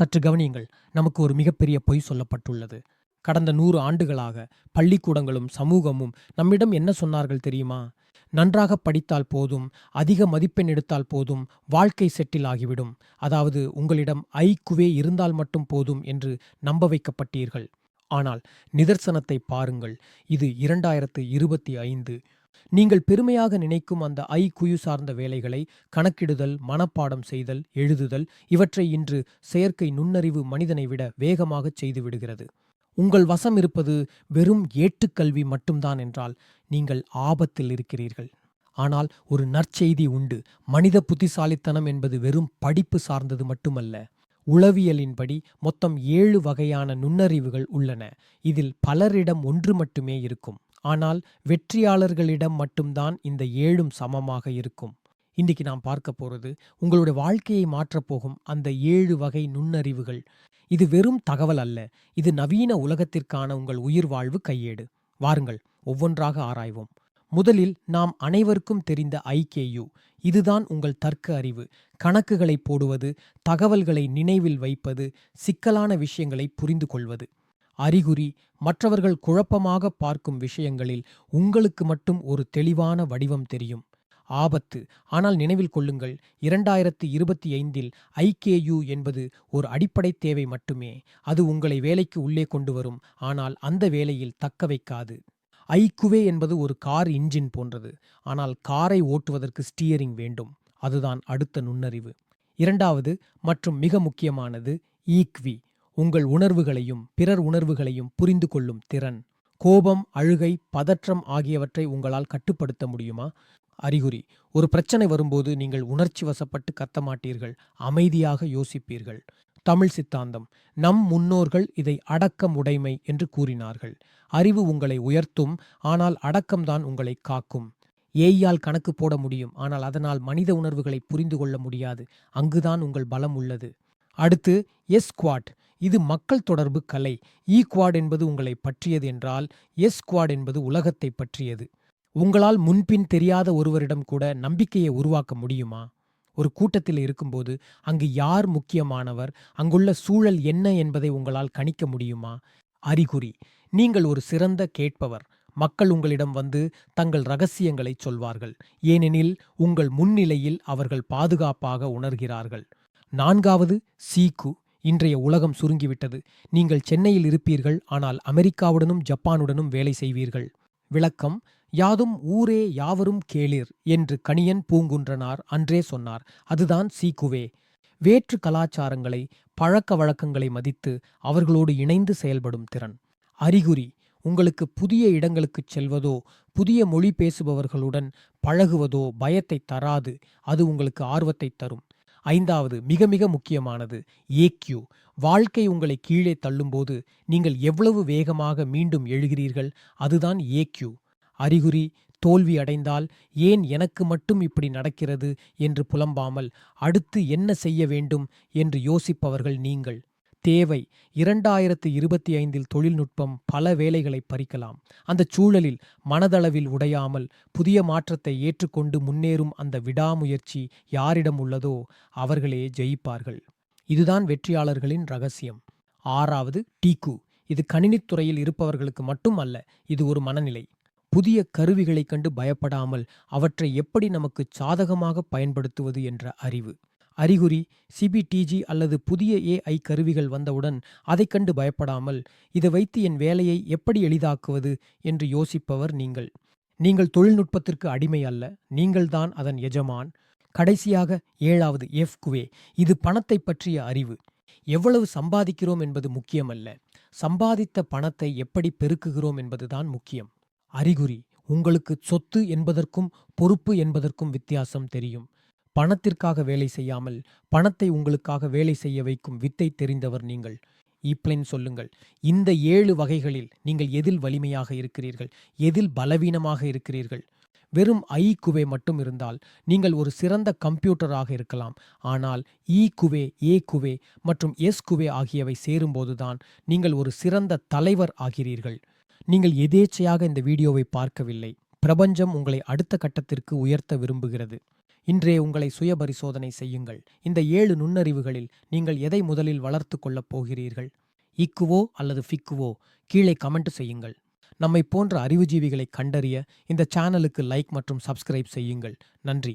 சற்று கவனியுங்கள் நமக்கு ஒரு மிகப்பெரிய பொய் சொல்லப்பட்டுள்ளது. கடந்த நூறு ஆண்டுகளாக பள்ளிக்கூடங்களும் சமூகமும் நம்மிடம் என்ன சொன்னார்கள் தெரியுமா? நன்றாக படித்தால் போதும் அதிக மதிப்பெண் எடுத்தால் போதும் வாழ்க்கை செட்டில் ஆகிவிடும். அதாவது உங்களிடம் ஐக்குவே இருந்தால் மட்டும் போதும் என்று நம்ப வைக்கப்பட்டீர்கள். ஆனால் நிதர்சனத்தை பாருங்கள் இது இரண்டாயிரத்து இருபத்தி ஐந்து நீங்கள் பெருமையாக நினைக்கும் அந்த ஐ குயு சார்ந்த வேலைகளை கணக்கிடுதல் மனப்பாடம் செய்தல் எழுதுதல் இவற்றை இன்று செயற்கை நுண்ணறிவு மனிதனை விட வேகமாகச் செய்துவிடுகிறது உங்கள் வசம் இருப்பது வெறும் ஏட்டுக்கல்வி மட்டும்தான் என்றால் நீங்கள் ஆபத்தில் இருக்கிறீர்கள். ஆனால் ஒரு நற்செய்தி உண்டு. மனித புத்திசாலித்தனம் என்பது வெறும் படிப்பு சார்ந்தது மட்டுமல்ல. உளவியலின்படி மொத்தம் ஏழு வகையான நுண்ணறிவுகள் உள்ளன. இதில் பலரிடம் ஒன்று மட்டுமே இருக்கும். ஆனால் வெற்றியாளர்களிடம் மட்டும்தான் இந்த ஏழும் சமமாக இருக்கும். இன்னைக்கு நாம் பார்க்க போறது உங்களுடைய வாழ்க்கையை மாற்றப்போகும் அந்த ஏழு வகை நுண்ணறிவுகள். இது வெறும் தகவல் அல்ல இது நவீன உலகத்திற்கான உங்கள் உயிர் வாழ்வு கையேடு. வாருங்கள் ஒவ்வொன்றாக ஆராய்வோம். முதலில் நாம் அனைவருக்கும் தெரிந்த ஐகேயு இதுதான் உங்கள் தர்க்க அறிவு. கணக்குகளை போடுவது தகவல்களை நினைவில் வைப்பது சிக்கலான விஷயங்களை புரிந்து கொள்வது அறிகுறி மற்றவர்கள் குழப்பமாக பார்க்கும் விஷயங்களில் உங்களுக்கு மட்டும் ஒரு தெளிவான வடிவம் தெரியும். ஆபத்து. ஆனால் நினைவில் கொள்ளுங்கள் இரண்டாயிரத்து இருபத்தி ஐந்தில் ஐகேயு என்பது ஒரு அடிப்படை தேவை மட்டுமே. அது உங்களை வேலைக்கு உள்ளே கொண்டு வரும். ஆனால் அந்த வேலையில் தக்க வைக்காது. ஐக்குவே என்பது ஒரு கார் இன்ஜின் போன்றது. ஆனால் காரை ஓட்டுவதற்கு ஸ்டியரிங் வேண்டும். அதுதான் அடுத்த நுண்ணறிவு. இரண்டாவது மற்றும் மிக முக்கியமானது ஈக்வி உங்கள் உணர்வுகளையும் பிறர் உணர்வுகளையும் புரிந்து கொள்ளும் திறன். கோபம் அழுகை பதற்றம் ஆகியவற்றை உங்களால் கட்டுப்படுத்த முடியுமா? அறிகுறி ஒரு பிரச்சனை வரும்போது நீங்கள் உணர்ச்சி வசப்பட்டு கத்த மாட்டீர்கள். அமைதியாக யோசிப்பீர்கள். தமிழ் சித்தாந்தம் நம் முன்னோர்கள் இதை அடக்கம் உடைமை என்று கூறினார்கள். அறிவு உங்களை உயர்த்தும் ஆனால் அடக்கம்தான் உங்களை காக்கும். ஏய்யால் கணக்கு போட முடியும் ஆனால் அதனால் மனித உணர்வுகளை புரிந்து கொள்ள முடியாது. அங்குதான் உங்கள் பலம் உள்ளது. அடுத்து எஸ் குவாட் இது மக்கள் தொடர்பு கலை. E ஈ குவாட் என்பது உங்களை பற்றியது என்றால் எஸ் குவாட் என்பது உலகத்தை பற்றியது. உங்களால் முன்பின் தெரியாத ஒருவரிடம் கூட நம்பிக்கையை உருவாக்க முடியுமா? ஒரு கூட்டத்தில் இருக்கும்போது அங்கு யார் முக்கியமானவர்? அங்குள்ள சூழல் என்ன என்பதை உங்களால் கணிக்க முடியுமா? அறிகுறி நீங்கள் ஒரு சிறந்த கேட்பவர். மக்கள் உங்களிடம் வந்து தங்கள் ரகசியங்களை சொல்வார்கள். ஏனெனில் உங்கள் முன்னிலையில் அவர்கள் பாதுகாப்பாக உணர்கிறார்கள். நான்காவது சீக்கு. இன்றைய உலகம் சுருங்கிவிட்டது. நீங்கள் சென்னையில் இருப்பீர்கள் ஆனால் அமெரிக்காவுடனும் ஜப்பானுடனும் வேலை செய்வீர்கள். விளக்கம் யாதும் ஊரே யாவரும் கேளிர் என்று கணியன் பூங்குன்றனார் அன்றே சொன்னார். அதுதான் சீக்குவே. வேற்று கலாச்சாரங்களை பழக்க வழக்கங்களை மதித்து அவர்களோடு இணைந்து செயல்படும் திறன். அறிகுறி உங்களுக்கு புதிய இடங்களுக்குச் செல்வதோ புதிய மொழி பேசுபவர்களுடன் பழகுவதோ பயத்தை தராது. அது உங்களுக்கு ஆர்வத்தை தரும். ஐந்தாவது மிக மிக முக்கியமானது ஏக்யூ வாழ்க்கை உங்களை கீழே தள்ளும்போது நீங்கள் எவ்வளவு வேகமாக மீண்டும் எழுகிறீர்கள்? அதுதான் ஏக்யூ அறிகுறி தோல்வி அடைந்தால் ஏன் எனக்கு மட்டும் இப்படி நடக்கிறது? என்று புலம்பாமல் அடுத்து என்ன செய்ய வேண்டும்? என்று யோசிப்பவர்கள் நீங்கள். தேவை. இரண்டாயிரத்து இருபத்தி ஐந்தில் தொழில்நுட்பம் பல வேலைகளை பறிக்கலாம். அந்த சூழலில் மனதளவில் உடையாமல் புதிய மாற்றத்தை ஏற்றுக்கொண்டு முன்னேறும் அந்த விடாமுயற்சி யாரிடம் உள்ளதோ அவர்களே ஜெயிப்பார்கள். இதுதான் வெற்றியாளர்களின் ரகசியம். ஆறாவது டீக்கு. இது கணினித்துறையில் இருப்பவர்களுக்கு மட்டும் அல்ல இது ஒரு மனநிலை. புதிய கருவிகளைக் கண்டு பயப்படாமல் அவற்றை எப்படி நமக்கு சாதகமாக பயன்படுத்துவது என்ற அறிவு. அறிகுறி சிபிடிஜி அல்லது புதிய ஏஐ கருவிகள் வந்தவுடன் அதைக் கண்டு பயப்படாமல் இதை வைத்து என் வேலையை எப்படி எளிதாக்குவது? என்று யோசிப்பவர் நீங்கள். நீங்கள் தொழில்நுட்பத்திற்கு அடிமை அல்ல நீங்கள்தான் அதன் எஜமான். கடைசியாக ஏழாவது எஃப் குவே இது பணத்தை பற்றிய அறிவு. எவ்வளவு சம்பாதிக்கிறோம் என்பது முக்கியமல்ல. சம்பாதித்த பணத்தை எப்படி பெருக்குகிறோம் என்பதுதான் முக்கியம். அறிகுறி உங்களுக்கு சொத்து என்பதற்கும் பொறுப்பு என்பதற்கும் வித்தியாசம் தெரியும். பணத்திற்காக வேலை செய்யாமல் பணத்தை உங்களுக்காக வேலை செய்ய வைக்கும் வித்தை தெரிந்தவர் நீங்கள். ஈப்ளைன் சொல்லுங்கள் இந்த ஏழு வகைகளில் நீங்கள் எதில் வலிமையாக இருக்கிறீர்கள்? எதில் பலவீனமாக இருக்கிறீர்கள்? வெறும் ஐ குவே மட்டும் இருந்தால் நீங்கள் ஒரு சிறந்த கம்ப்யூட்டராக இருக்கலாம். ஆனால் இ குவே ஏ குவே மற்றும் எஸ் குவே ஆகியவை சேரும்போதுதான் நீங்கள் ஒரு சிறந்த தலைவர் ஆகிறீர்கள். நீங்கள் எதேச்சையாக இந்த வீடியோவை பார்க்கவில்லை. பிரபஞ்சம் உங்களை அடுத்த கட்டத்திற்கு உயர்த்த விரும்புகிறது. இன்றே உங்களை சுய பரிசோதனை செய்யுங்கள். இந்த ஏழு நுண்ணறிவுகளில் நீங்கள் எதை முதலில் வளர்த்து கொள்ளப் போகிறீர்கள்? இக்குவோ அல்லது ஃபிக்குவோ கீழே கமெண்ட் செய்யுங்கள். நம்மை போன்ற அறிவுஜீவிகளை கண்டறிய இந்த சேனலுக்கு லைக் மற்றும் சப்ஸ்கிரைப் செய்யுங்கள். நன்றி.